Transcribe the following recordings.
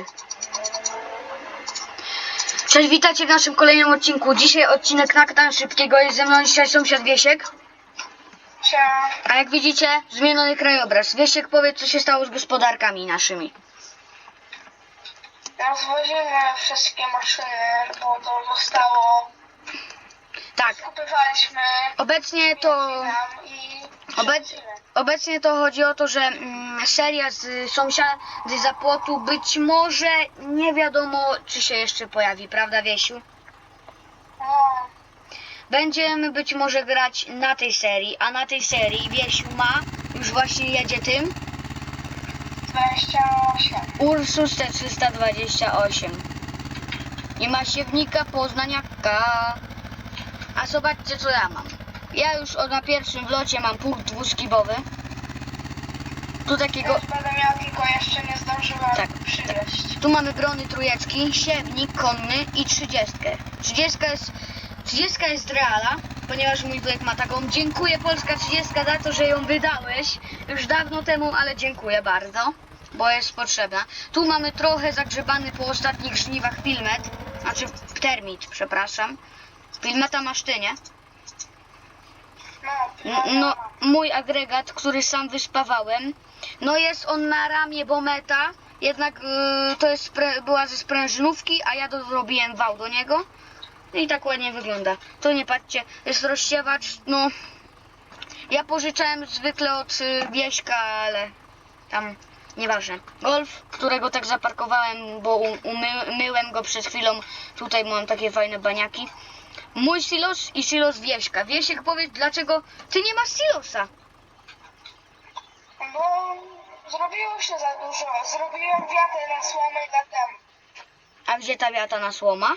Nagrywamy. Cześć, witajcie w naszym kolejnym odcinku. Dzisiaj odcinek Naktan Szybkiego. Jest ze mną dzisiaj sąsiad Wiesiek. A jak widzicie, zmieniony krajobraz. Wiesiek, powiedz, co się stało z gospodarkami naszymi. Rozwozimy wszystkie maszyny, bo to zostało. Tak, Kupywaliśmy obecnie to... i obecnie to chodzi o to, że mm, seria z sąsiady za płotu być może nie wiadomo, czy się jeszcze pojawi, prawda Wiesiu? Będziemy być może grać na tej serii, a na tej serii Wiesiu ma, już właśnie jedzie tym, 28. Ursus T328. I ma siewnika Poznaniaka. A zobaczcie co ja mam. Ja już od- na pierwszym wlocie mam punkt dwuskibowy. Tu takiego... Już będę miał, tylko jeszcze nie zdążyłem Tak. przywieźć. Tu mamy brony trójecki, siewnik konny i trzydziestkę. Trzydziestka jest, trzydziestka jest reala, ponieważ mój wujek ma taką. Dziękuję Polska 30 za to, że ją wydałeś. Już dawno temu, ale dziękuję bardzo, bo jest potrzebna. Tu mamy trochę zagrzebany po ostatnich żniwach pilmet, znaczy termit, przepraszam. Pilmeta masz ty, nie? No, No, mój agregat, który sam wyspawałem, no jest on na ramię Bometa, jednak y, to jest była ze sprężynówki, a ja dorobiłem wał do niego. I tak ładnie wygląda. To nie patrzcie, jest rozsiewacz, no... Ja pożyczałem zwykle od y, Wieśka, ale tam nieważne. Golf, którego tak zaparkowałem, bo u- umy- myłem go przed chwilą. Tutaj mam takie fajne baniaki. Mój silos i silos Wieśka. Wiesiek, powiedz, dlaczego ty nie masz silosa? Bo zrobiło się za dużo. Zrobiłem wiatr na słomę i latem. A gdzie ta wiata na słoma?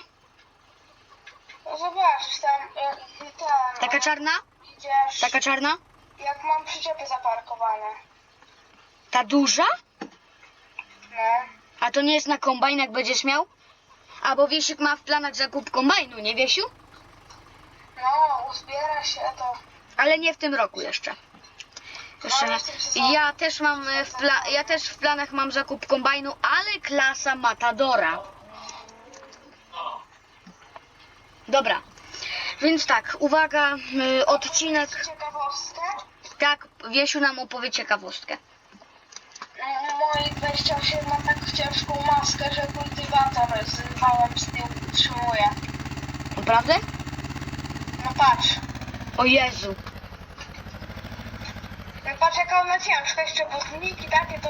No zobacz, tam jak tam Taka czarna? idziesz, Taka czarna? jak mam przyczepy zaparkowane. Ta duża? No. A to nie jest na kombajn, jak będziesz miał? A bo Wiesiek ma w planach zakup kombajnu, nie Wiesiu? No, uzbiera się to. Ale nie w tym roku jeszcze. Jeszcze nie. Ja też mam e, w pla- ja też w planach mam zakup kombajnu, ale klasa Matadora. Dobra. Więc tak, uwaga, y, odcinek. Ciekawostkę. Tak, Wiesiu nam opowie ciekawostkę. Moi 28 ma tak ciężką maskę, że kultywator z wałem z tyłu utrzymuje. Naprawdę? No patrz. O Jezu. Patrz jaka ona ciężka, jeszcze butniki takie to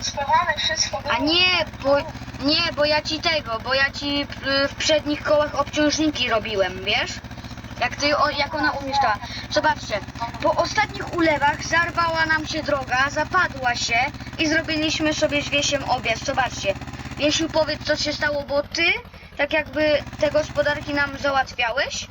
spawane wszystko. A nie, bo nie, bo ja ci tego, bo ja ci w przednich kołach obciążniki robiłem, wiesz? Jak ty o, jak ona umieszczała. Zobaczcie, po ostatnich ulewach zarwała nam się droga, zapadła się i zrobiliśmy sobie z Wiesiem obiad. Zobaczcie. Wiesiu, powiedz co się stało, bo ty tak jakby te gospodarki nam załatwiałeś.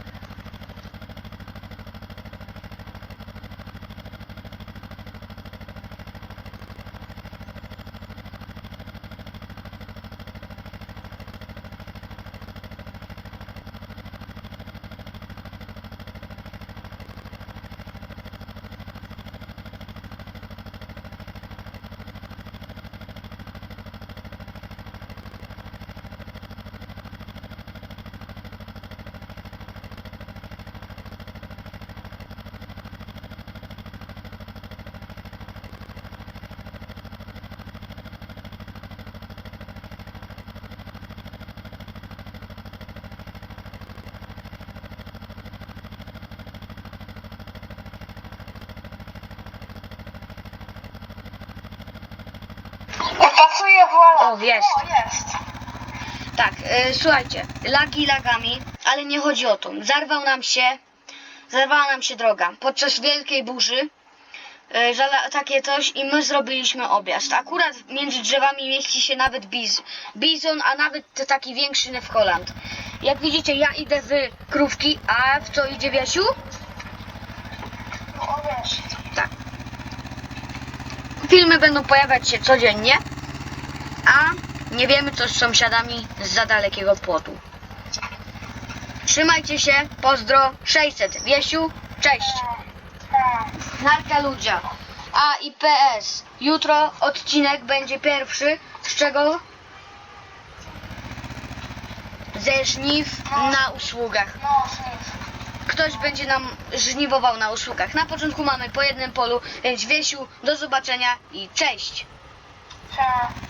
O, jest. O, jest. Tak, e, słuchajcie, lagi lagami, ale nie chodzi o to. Zarwał nam się, zarwała nam się droga podczas wielkiej burzy. E, zala- takie coś i my zrobiliśmy objazd. Akurat między drzewami mieści się nawet biz, bizon, a nawet taki większy New Holland. Jak widzicie, ja idę w krówki, a w co idzie Wiesiu? O, wiesz. Tak. Filmy będą pojawiać się codziennie, a nie wiemy co z sąsiadami z za dalekiego płotu. Trzymajcie się, pozdro 600. Wiesiu, cześć. Narka ludzia. A i PS. Jutro odcinek będzie pierwszy, z czego ze żniw na usługach. Ktoś będzie nam żniwował na usługach. Na początku mamy po jednym polu, więc Wiesiu, do zobaczenia i cześć! Siema.